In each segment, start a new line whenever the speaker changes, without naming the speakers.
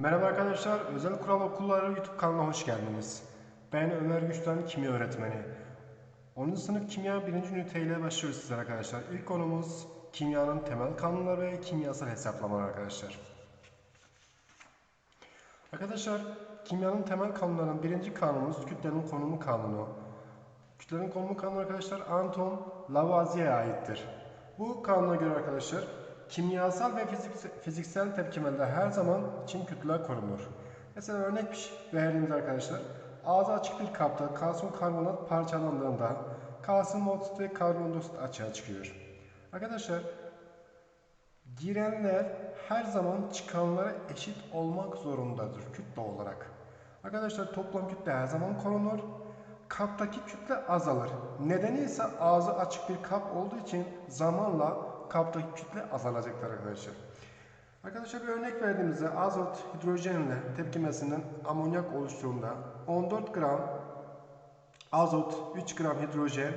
Merhaba arkadaşlar, Özel Kural Okulları YouTube kanalına hoş geldiniz. Ben Ömer Güçten, kimya öğretmeni. 10. sınıf kimya 1. üniteyle başlıyoruz sizler arkadaşlar. İlk konumuz kimyanın temel kanunları ve kimyasal hesaplamalar arkadaşlar. Arkadaşlar, kimyanın temel kanunlarının birinci kanunumuz kütlenin konumu kanunu. Kütlenin konumu kanunu arkadaşlar Anton Lavoisier'e aittir. Bu kanuna göre arkadaşlar kimyasal ve fizik, fiziksel tepkimeler her zaman için kütleler korunur. Mesela örnek şey verdiğimiz arkadaşlar ağzı açık bir kapta kalsiyum karbonat parçalandığında kalsiyum oksit ve karbondioksit açığa çıkıyor. Arkadaşlar girenler her zaman çıkanlara eşit olmak zorundadır kütle olarak. Arkadaşlar toplam kütle her zaman korunur. Kaptaki kütle azalır. Nedeni ise ağzı açık bir kap olduğu için zamanla kaptaki kütle azalacaktır arkadaşlar. Arkadaşlar bir örnek verdiğimizde azot hidrojenle tepkimesinden amonyak oluştuğunda 14 gram azot, 3 gram hidrojen,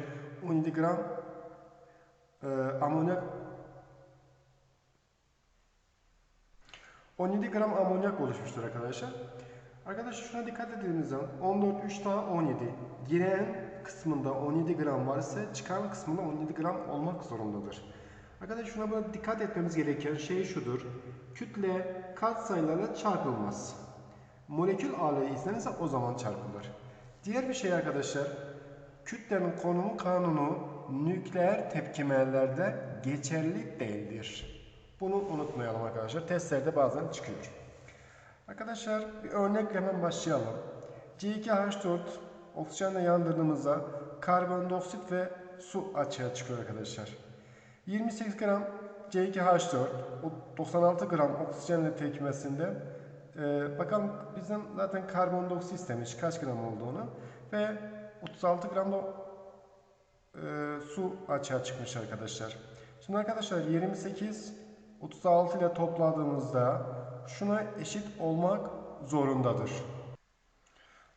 17 gram e, amonyak 17 gram amonyak oluşmuştur arkadaşlar. Arkadaşlar şuna dikkat edelim zaman 14, 3 daha 17. Giren kısmında 17 gram var ise çıkan kısmında 17 gram olmak zorundadır. Arkadaşlar şuna böyle dikkat etmemiz gereken şey şudur. Kütle katsayılarla çarpılmaz. Molekül ağırlığı istenirse o zaman çarpılır. Diğer bir şey arkadaşlar. Kütlenin konumu kanunu nükleer tepkimelerde geçerli değildir. Bunu unutmayalım arkadaşlar. Testlerde bazen çıkıyor. Arkadaşlar bir örnekle hemen başlayalım. C2H4 oksijenle yandırdığımızda karbondioksit ve su açığa çıkıyor arkadaşlar. 28 gram C2H4 96 gram oksijenle tepkimesinde e, bakalım bizim zaten karbondioksit istemiş kaç gram olduğunu ve 36 gram da e, su açığa çıkmış arkadaşlar. Şimdi arkadaşlar 28 36 ile topladığımızda şuna eşit olmak zorundadır.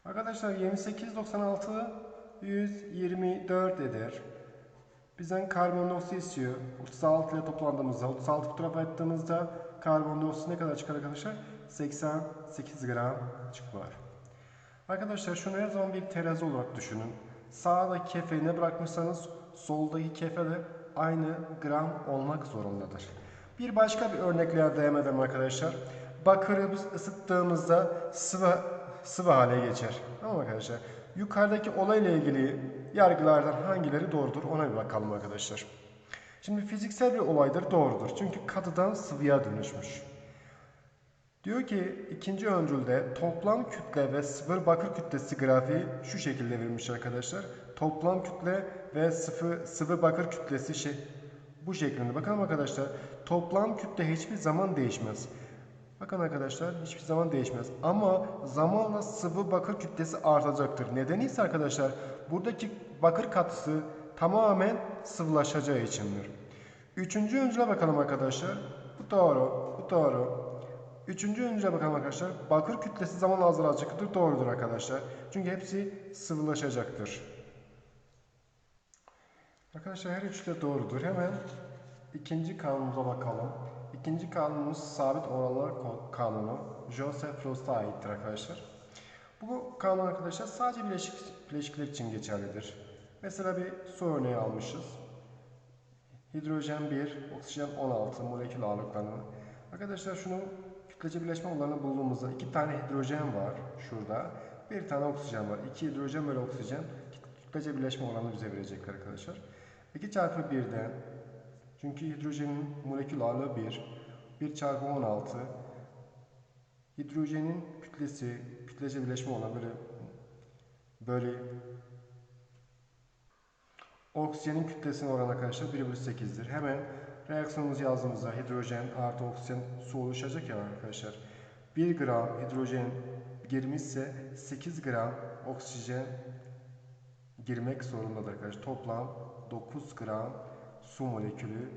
Arkadaşlar 28 96 124 eder. Bizden karbondioksit istiyor. 36 ile toplandığımızda, 36 bu tarafa attığımızda karbondioksit ne kadar çıkar arkadaşlar? 88 gram çıkar. Arkadaşlar şunu her zaman bir terazi olarak düşünün. Sağdaki kefeyi ne bırakmışsanız soldaki kefe de aynı gram olmak zorundadır. Bir başka bir örnekle devam edelim arkadaşlar. Bakırı biz ısıttığımızda sıvı sıvı hale geçer. Tamam arkadaşlar. Yukarıdaki olayla ilgili yargılardan hangileri doğrudur ona bir bakalım arkadaşlar. Şimdi fiziksel bir olaydır doğrudur. Çünkü katıdan sıvıya dönüşmüş. Diyor ki ikinci öncülde toplam kütle ve sıfır bakır kütlesi grafiği şu şekilde verilmiş arkadaşlar. Toplam kütle ve sıfır, sıvı bakır kütlesi şey, bu şeklinde. Bakalım arkadaşlar toplam kütle hiçbir zaman değişmez. Bakın arkadaşlar hiçbir zaman değişmez. Ama zamanla sıvı bakır kütlesi artacaktır. Nedeni ise arkadaşlar buradaki bakır katısı tamamen sıvılaşacağı içindir. Üçüncü öncüle bakalım arkadaşlar. Bu doğru. Bu doğru. Üçüncü öncüle bakalım arkadaşlar. Bakır kütlesi zaman azalacaktır. Doğrudur arkadaşlar. Çünkü hepsi sıvılaşacaktır. Arkadaşlar her üçü de doğrudur. Hemen ikinci kanunumuza bakalım. İkinci kanunumuz sabit oranlar kanunu. Joseph Frost'a aittir arkadaşlar. Bu kanun arkadaşlar sadece bileşik, bileşikler için geçerlidir. Mesela bir su örneği almışız. Hidrojen 1, oksijen 16 molekül ağırlıklarını. Arkadaşlar şunu kütlece birleşme oranını bulduğumuzda iki tane hidrojen var şurada. Bir tane oksijen var. İki hidrojen böyle oksijen kütlece birleşme oranını bize verecekler arkadaşlar. 2 çarpı 1'den çünkü hidrojenin molekül ağırlığı 1. 1 çarpı 16. Hidrojenin kütlesi, kütlece birleşme olan böyle böyle oksijenin kütlesine oran arkadaşlar 1 bölü 8'dir. Hemen reaksiyonumuzu yazdığımızda hidrojen artı oksijen su oluşacak ya arkadaşlar. 1 gram hidrojen girmişse 8 gram oksijen girmek zorundadır arkadaşlar. Toplam 9 gram su molekülü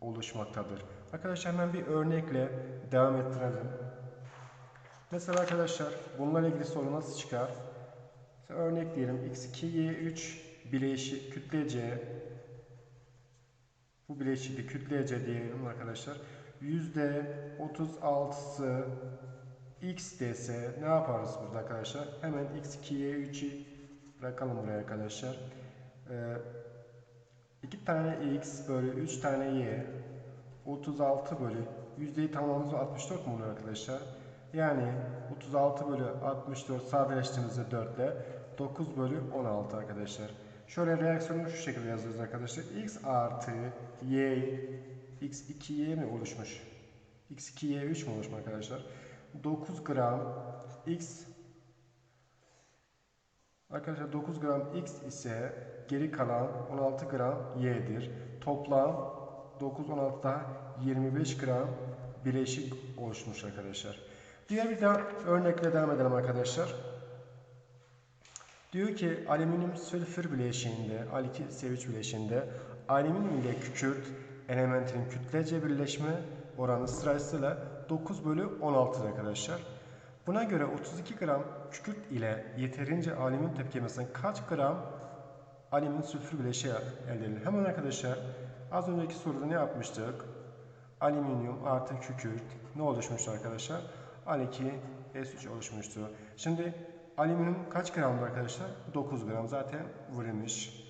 oluşmaktadır. Arkadaşlar hemen bir örnekle devam ettirelim. Mesela arkadaşlar bunlarla ilgili soru nasıl çıkar? Örnek diyelim x2y3 bileşi kütlece bu bileşikli kütlece diyelim arkadaşlar. %36'sı x dese ne yaparız burada arkadaşlar? Hemen x2'ye 3'ü bırakalım buraya arkadaşlar. Ee, 2 tane x bölü 3 tane y 36 bölü yüzdeyi tamamımız 64 mu oluyor arkadaşlar? Yani 36 bölü 64 sadeleştiğimizde 4 ile 9 bölü 16 arkadaşlar. Şöyle reaksiyonu şu şekilde yazıyoruz arkadaşlar. x artı y x2y mi oluşmuş? x2y 3 mu oluşmuş arkadaşlar? 9 gram x Arkadaşlar 9 gram x ise geri kalan 16 gram y'dir. Toplam 9 16 daha 25 gram bileşik oluşmuş arkadaşlar. Diğer bir daha örnekle devam edelim arkadaşlar. Diyor ki alüminyum sülfür bileşiğinde, Al2S3 bileşiğinde alüminyum ile kükürt elementinin kütlece birleşme oranı sırasıyla 9 bölü 16 arkadaşlar. Buna göre 32 gram kükürt ile yeterince alüminyum tepkimesinden kaç gram alüminyum sülfür bileşiği elde edilir? Hemen arkadaşlar az önceki soruda ne yapmıştık? Alüminyum artı kükürt ne oluşmuştu arkadaşlar? Al2S3 oluşmuştu. Şimdi alüminyum kaç gramdı arkadaşlar? 9 gram zaten verilmiş.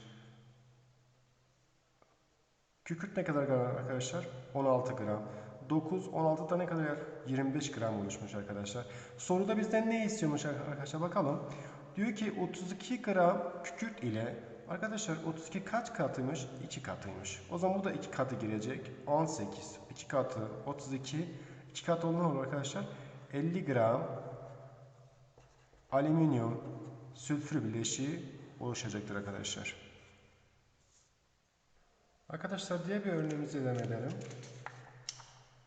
Kükürt ne kadar gram arkadaşlar? 16 gram. 9, 16 da ne kadar? 25 gram oluşmuş arkadaşlar. Soruda bizden ne istiyormuş arkadaşlar bakalım. Diyor ki 32 gram kükürt ile arkadaşlar 32 kaç katıymış? 2 katıymış. O zaman bu da 2 katı girecek. 18, 2 katı 32, 2 katı olduğu olur arkadaşlar. 50 gram alüminyum sülfür bileşiği oluşacaktır arkadaşlar. Arkadaşlar diğer bir örneğimizi devam edelim.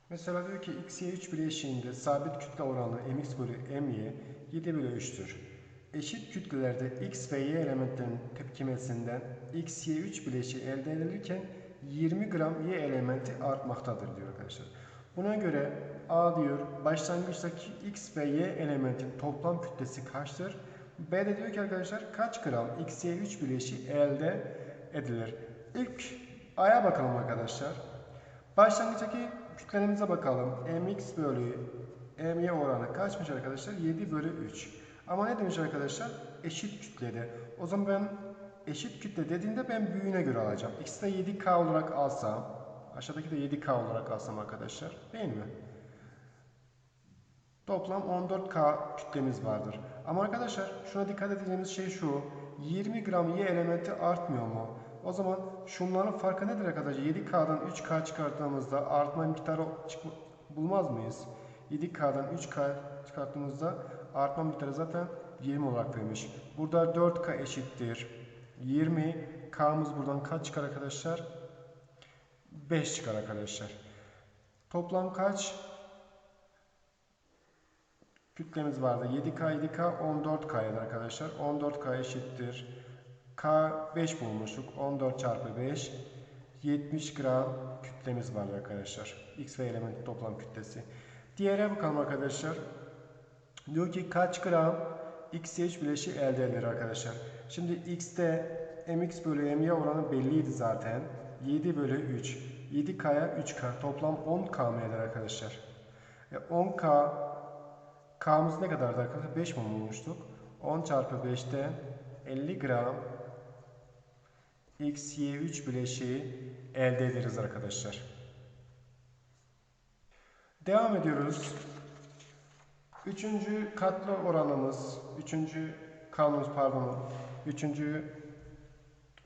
Mesela diyor ki XY3 bileşiğinde sabit kütle oranı mx bölü my 7 bölü 3'tür. Eşit kütlelerde x ve y elementlerinin tepkimesinden XY3 bileşiği elde edilirken 20 gram y elementi artmaktadır diyor arkadaşlar. Buna göre A diyor başlangıçtaki x ve y elementin toplam kütlesi kaçtır? B de diyor ki arkadaşlar kaç gram XY3 bileşiği elde edilir? İlk A'ya bakalım arkadaşlar. Başlangıçtaki kütlelerimize bakalım. mx bölü my oranı kaçmış arkadaşlar? 7 bölü 3. Ama ne demiş arkadaşlar? Eşit kütlede. O zaman ben eşit kütle dediğinde ben büyüğüne göre alacağım. X'i de 7K olarak alsam, aşağıdaki de 7K olarak alsam arkadaşlar. Değil mi? Toplam 14K kütlemiz vardır. Ama arkadaşlar şuna dikkat edeceğimiz şey şu. 20 gram Y elementi artmıyor mu? O zaman şunların farkı nedir arkadaşlar? 7K'dan 3K çıkarttığımızda artma miktarı bulmaz mıyız? 7K'dan 3K çıkarttığımızda artma miktarı zaten 20 olarak vermiş. Burada 4K eşittir. 20 K'mız buradan kaç çıkar arkadaşlar? 5 çıkar arkadaşlar. Toplam kaç? Kütlemiz vardı. 7K, 7K, 14K arkadaşlar. 14K eşittir. K 5 bulmuştuk. 14 çarpı 5. 70 gram kütlemiz var arkadaşlar. X ve elementin toplam kütlesi. Diğere bakalım arkadaşlar. Diyor ki kaç gram XH bileşiği elde edilir arkadaşlar. Şimdi X'te mx bölü my oranı belliydi zaten. 7 bölü 3. 7K'ya 3K. Toplam 10K mı eder arkadaşlar? E 10K K'mız ne kadardı arkadaşlar? 5 mi bulmuştuk? 10 çarpı 5'te 50 gram XY3 bileşiği elde ederiz arkadaşlar. Devam ediyoruz. Üçüncü katlı oranımız, üçüncü kanunumuz pardon, üçüncü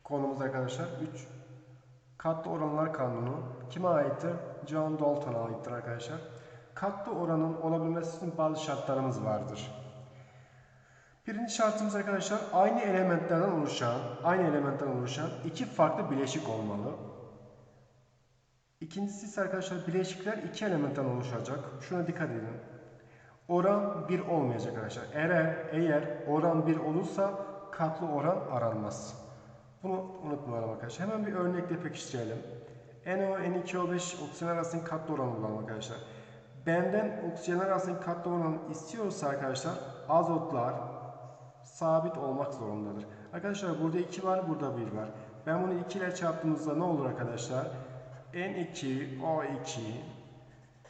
konumuz arkadaşlar. Üç katlı oranlar kanunu kime aittir? John Dalton'a aittir arkadaşlar. Katlı oranın olabilmesi için bazı şartlarımız vardır. Birinci şartımız arkadaşlar aynı elementlerden oluşan, aynı elementlerden oluşan iki farklı bileşik olmalı. İkincisi ise arkadaşlar bileşikler iki elementten oluşacak. Şuna dikkat edin. Oran 1 olmayacak arkadaşlar. Eğer, eğer oran 1 olursa katlı oran aranmaz. Bunu unutmayalım arkadaşlar. Hemen bir örnekle pekiştirelim. NO, N2O5 oksijen arasında katlı oranı bulalım arkadaşlar. Benden oksijen arasında katlı oranı istiyorsa arkadaşlar azotlar sabit olmak zorundadır. Arkadaşlar burada 2 var, burada 1 var. Ben bunu 2 ile çarptığımızda ne olur arkadaşlar? N2, O2,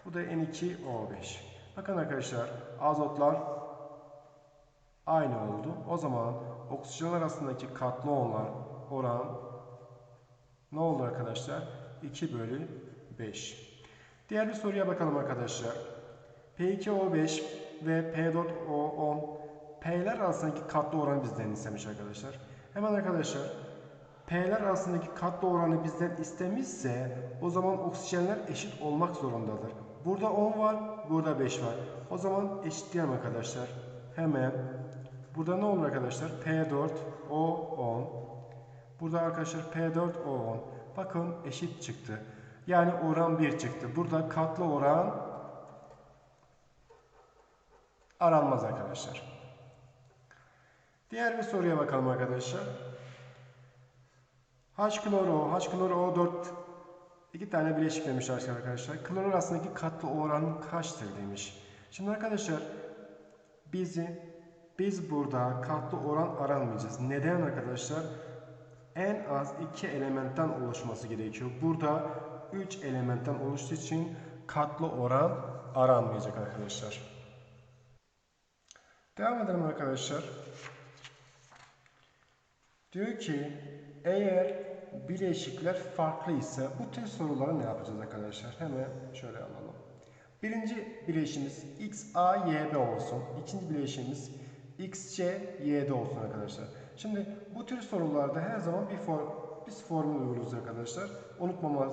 bu da N2, O5. Bakın arkadaşlar azotlar aynı oldu. O zaman oksijen arasındaki katlı olanlar oran ne oldu arkadaşlar? 2 bölü 5. Diğer bir soruya bakalım arkadaşlar. P2O5 ve P4O10 P'ler arasındaki katlı oranı bizden istemiş arkadaşlar. Hemen arkadaşlar P'ler arasındaki katlı oranı bizden istemişse o zaman oksijenler eşit olmak zorundadır. Burada 10 var, burada 5 var. O zaman eşitleyelim arkadaşlar. Hemen burada ne olur arkadaşlar? P4O10 Burada arkadaşlar P4O10 bakın eşit çıktı. Yani oran 1 çıktı. Burada katlı oran aranmaz arkadaşlar. Diğer bir soruya bakalım arkadaşlar. H kloro, H kloro O4 iki tane bileşik demiş arkadaşlar. Klor arasındaki katlı oran kaçtır demiş. Şimdi arkadaşlar bizi biz burada katlı oran aranmayacağız. Neden arkadaşlar? En az iki elementten oluşması gerekiyor. Burada 3 elementten oluştuğu için katlı oran aranmayacak arkadaşlar. Devam edelim arkadaşlar. Diyor ki eğer bileşikler farklı ise bu tür soruları ne yapacağız arkadaşlar? Hemen şöyle alalım. Birinci bileşimiz XAYB olsun. İkinci bileşimiz XCYD olsun arkadaşlar. Şimdi bu tür sorularda her zaman bir form, biz formül uyguluyoruz arkadaşlar. Unutmamaz,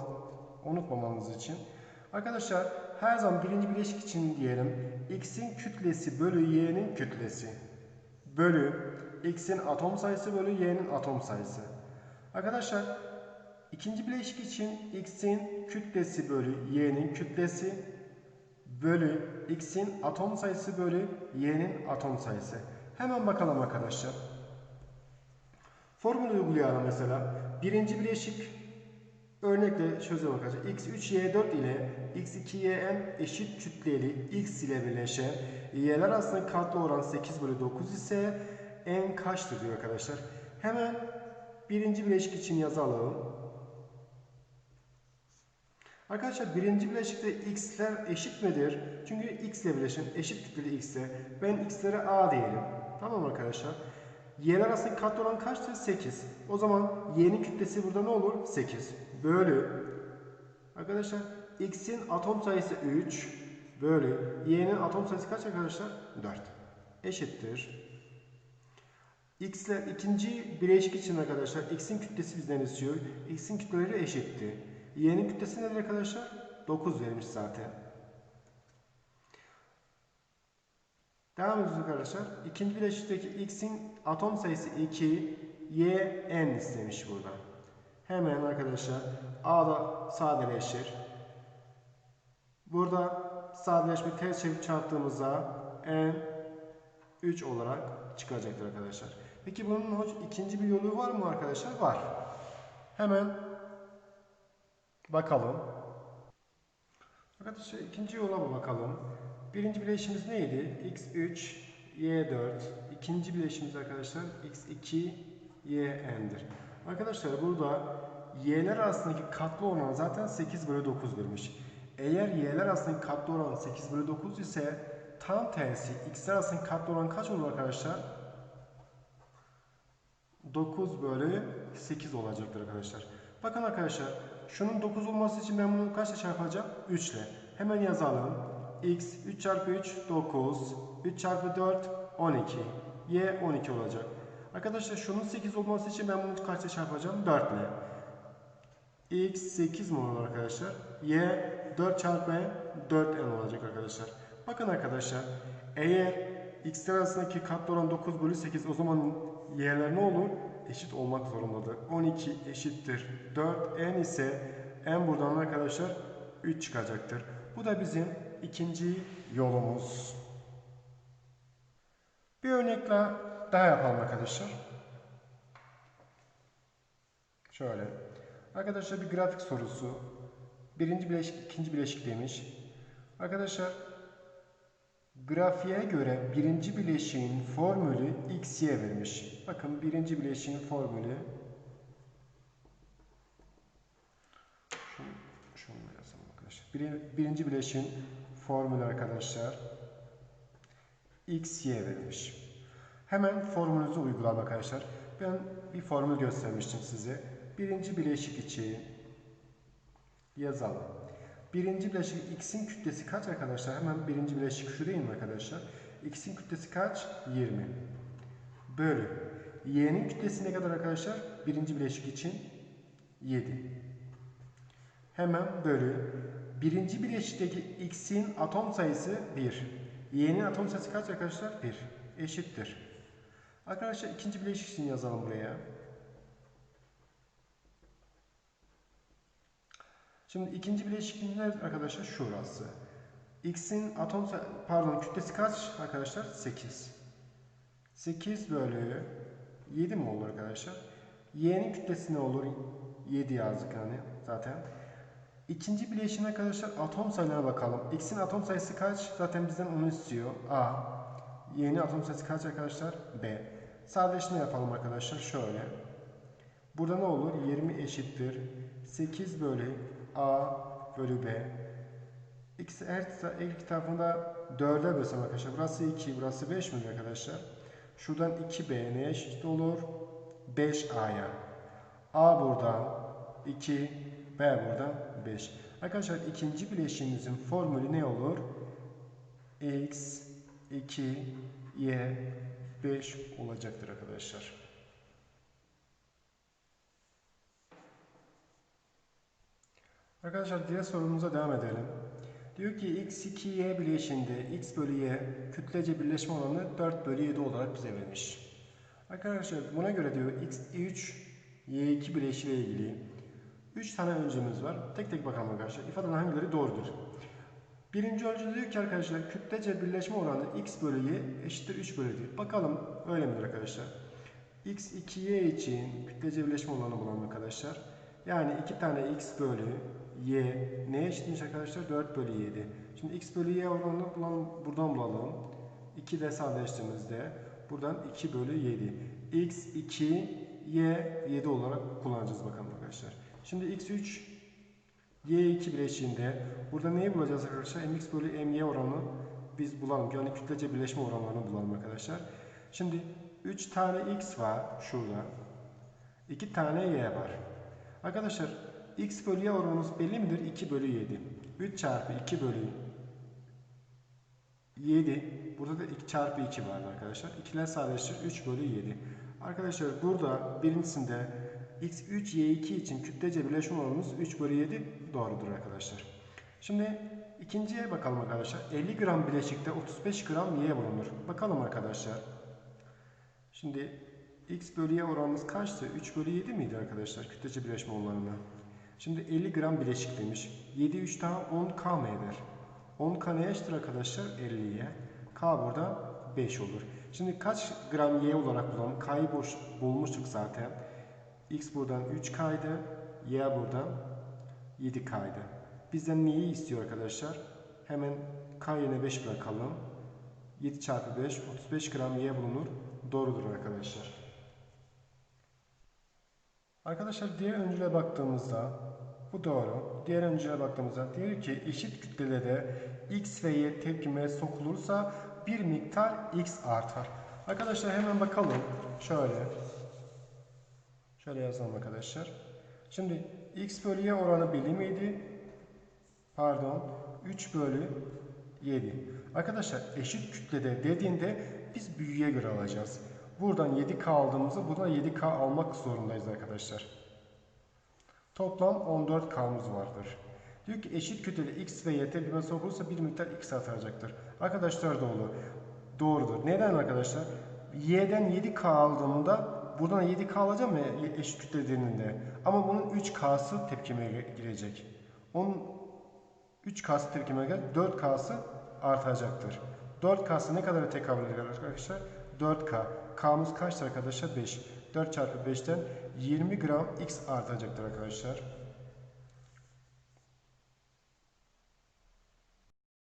unutmamanız için. Arkadaşlar her zaman birinci bileşik için diyelim. X'in kütlesi bölü Y'nin kütlesi. Bölü X'in atom sayısı bölü Y'nin atom sayısı. Arkadaşlar ikinci bileşik için X'in kütlesi bölü Y'nin kütlesi bölü X'in atom sayısı bölü Y'nin atom sayısı. Hemen bakalım arkadaşlar. Formülü uygulayalım mesela. Birinci bileşik örnekle çözelim arkadaşlar. X3Y4 ile X2YN eşit kütleli X ile birleşen Y'ler arasında katlı oran 8 bölü 9 ise N kaçtır diyor arkadaşlar. Hemen birinci bileşik için yazalım. Arkadaşlar birinci bileşikte x'ler eşit midir? Çünkü x ile birleşen eşit kütleli x'e. Ben x'lere a diyelim. Tamam arkadaşlar. Y'ler arasındaki katlı oran kaçtır? 8. O zaman y'nin kütlesi burada ne olur? 8. Bölü. Arkadaşlar x'in atom sayısı 3. Bölü. Y'nin atom sayısı kaç arkadaşlar? 4. Eşittir. X'ler ikinci bileşik için arkadaşlar x'in kütlesi bizden istiyor. X'in kütleleri eşitti. Y'nin kütlesi nedir arkadaşlar? 9 vermiş zaten. Devam ediyoruz arkadaşlar. İkinci bileşikteki x'in atom sayısı 2, y n istemiş burada. Hemen arkadaşlar A'da sadeleşir. Burada sadeleşme ters çevirip çarptığımızda n 3 olarak çıkacaktır arkadaşlar. Peki bunun hoş ikinci bir yolu var mı arkadaşlar? Var. Hemen bakalım. Arkadaşlar ikinci yola mı bakalım? Birinci bileşimiz neydi? x3, y4. İkinci bileşimiz arkadaşlar x2, y'n'dir. Arkadaşlar burada y'ler arasındaki katlı oran zaten 8 bölü 9 vermiş. Eğer y'ler arasındaki katlı oran 8 bölü 9 ise tam tersi x'ler arasındaki katlı oran kaç olur arkadaşlar? 9 bölü 8 olacaktır arkadaşlar. Bakın arkadaşlar şunun 9 olması için ben bunu kaçla çarpacağım? 3 ile. Hemen yazalım. x 3 çarpı 3 9. 3 çarpı 4 12. y 12 olacak. Arkadaşlar şunun 8 olması için ben bunu kaçla çarpacağım? 4 ile. x 8 mi olur arkadaşlar? y 4 çarpı 4 n olacak arkadaşlar. Bakın arkadaşlar eğer x'ler arasındaki katlı oran 9 bölü 8 o zaman y'ler ne olur? Eşit olmak zorundadır. 12 eşittir 4 n ise n buradan arkadaşlar 3 çıkacaktır. Bu da bizim ikinci yolumuz. Bir örnekle daha yapalım arkadaşlar. Şöyle. Arkadaşlar bir grafik sorusu. Birinci bileşik, ikinci bileşik demiş. Arkadaşlar grafiğe göre birinci bileşiğin formülü xy vermiş. Bakın birinci bileşiğin formülü şunu, yazalım arkadaşlar. Bir, birinci bileşiğin formül arkadaşlar. x, y verilmiş. Hemen formülünüzü uygulayalım arkadaşlar. Ben bir formül göstermiştim size. Birinci bileşik için yazalım. Birinci bileşik x'in kütlesi kaç arkadaşlar? Hemen birinci bileşik şu değil arkadaşlar? x'in kütlesi kaç? 20. Bölü. y'nin kütlesi ne kadar arkadaşlar? Birinci bileşik için 7. Hemen bölü. Birinci bileşikteki x'in atom sayısı 1. Y'nin atom sayısı kaç arkadaşlar? 1. Eşittir. Arkadaşlar ikinci bileşik için yazalım buraya. Şimdi ikinci bileşik nerede arkadaşlar? Şurası. X'in atom pardon kütlesi kaç arkadaşlar? 8. 8 bölü 7 mi olur arkadaşlar? Y'nin kütlesi ne olur? 7 yazdık yani zaten. İkinci bileşiğin arkadaşlar atom sayılarına bakalım. X'in atom sayısı kaç? Zaten bizden onu istiyor. A. Y'nin atom sayısı kaç arkadaşlar? B. Sadeleştirme yapalım arkadaşlar. Şöyle. Burada ne olur? 20 eşittir. 8 bölü A bölü B. X her, iki tarafında 4'e bölsem arkadaşlar. Burası 2, burası 5 mi arkadaşlar? Şuradan 2B neye eşit olur? 5A'ya. A buradan 2, B buradan 5. Arkadaşlar ikinci bileşiğimizin formülü ne olur? X, 2, Y, 5 olacaktır arkadaşlar. Arkadaşlar diğer sorumuza devam edelim. Diyor ki x2y bileşiğinde x bölü y kütlece birleşme oranı 4 bölü 7 olarak bize verilmiş. Arkadaşlar buna göre diyor x3 y2 bileşiğiyle ilgili 3 tane öncemiz var. Tek tek bakalım arkadaşlar. İfadenin hangileri doğrudur? Birinci öncü diyor ki arkadaşlar kütlece birleşme oranı x bölü y eşittir 3 bölü 7. Bakalım öyle midir arkadaşlar? x 2y için kütlece birleşme oranı bulalım arkadaşlar. Yani 2 tane x bölü y neye eşitmiş arkadaşlar? 4 bölü 7. Şimdi x bölü y oranını bulalım, buradan bulalım. 2 de sadeleştiğimizde buradan 2 bölü 7. x 2 y 7 olarak kullanacağız bakalım arkadaşlar. Şimdi x3 y2 bileşiğinde burada neyi bulacağız arkadaşlar? mx bölü my oranı biz bulalım. Yani kütlece birleşme oranlarını bulalım arkadaşlar. Şimdi 3 tane x var şurada. 2 tane y var. Arkadaşlar x bölü y oranımız belli midir? 2 bölü 7. 3 çarpı 2 bölü 7. Burada da 2 çarpı 2 vardı arkadaşlar. İkiler sadeleştir 3 bölü 7. Arkadaşlar burada birincisinde x3 y2 için kütlece birleşim oranımız 3 bölü 7 doğrudur arkadaşlar. Şimdi ikinciye bakalım arkadaşlar. 50 gram bileşikte 35 gram y bulunur. Bakalım arkadaşlar. Şimdi x bölü y oranımız kaçtı? 3 bölü 7 miydi arkadaşlar kütlece birleşme oranına? Şimdi 50 gram bileşik demiş. 7 3 daha 10 k mı eder? 10 k neye eşittir arkadaşlar? 50'ye. K burada 5 olur. Şimdi kaç gram y olarak bulalım? K'yı bulmuştuk zaten. X buradan 3K'ydı. Y buradan 7K'ydı. Bizden neyi istiyor arkadaşlar? Hemen K yerine 5 bırakalım. 7 çarpı 5 35 gram Y bulunur. Doğrudur arkadaşlar. Arkadaşlar diğer öncüle baktığımızda bu doğru. Diğer öncüle baktığımızda diyor ki eşit kütlelerde X ve Y tepkime sokulursa bir miktar X artar. Arkadaşlar hemen bakalım. Şöyle. Şöyle yazalım arkadaşlar. Şimdi x bölü y oranı belli miydi? Pardon. 3 bölü 7. Arkadaşlar eşit kütlede dediğinde biz büyüye göre alacağız. Buradan 7K aldığımızda buradan 7K almak zorundayız arkadaşlar. Toplam 14K'mız vardır. Diyor ki eşit kütlede x ve y tepkime sokulursa bir miktar x atacaktır. Arkadaşlar doğru. Doğrudur. Neden arkadaşlar? Y'den 7K aldığımda buradan 7K alacağım ya eşit kütle dediğinde. Ama bunun 3K'sı tepkime girecek. Onun 3K'sı tepkime gelir. 4K'sı artacaktır. 4K'sı ne kadar tekabül eder arkadaşlar? 4K. K'mız kaçtır arkadaşlar? 5. 4 çarpı 5'ten 20 gram X artacaktır arkadaşlar.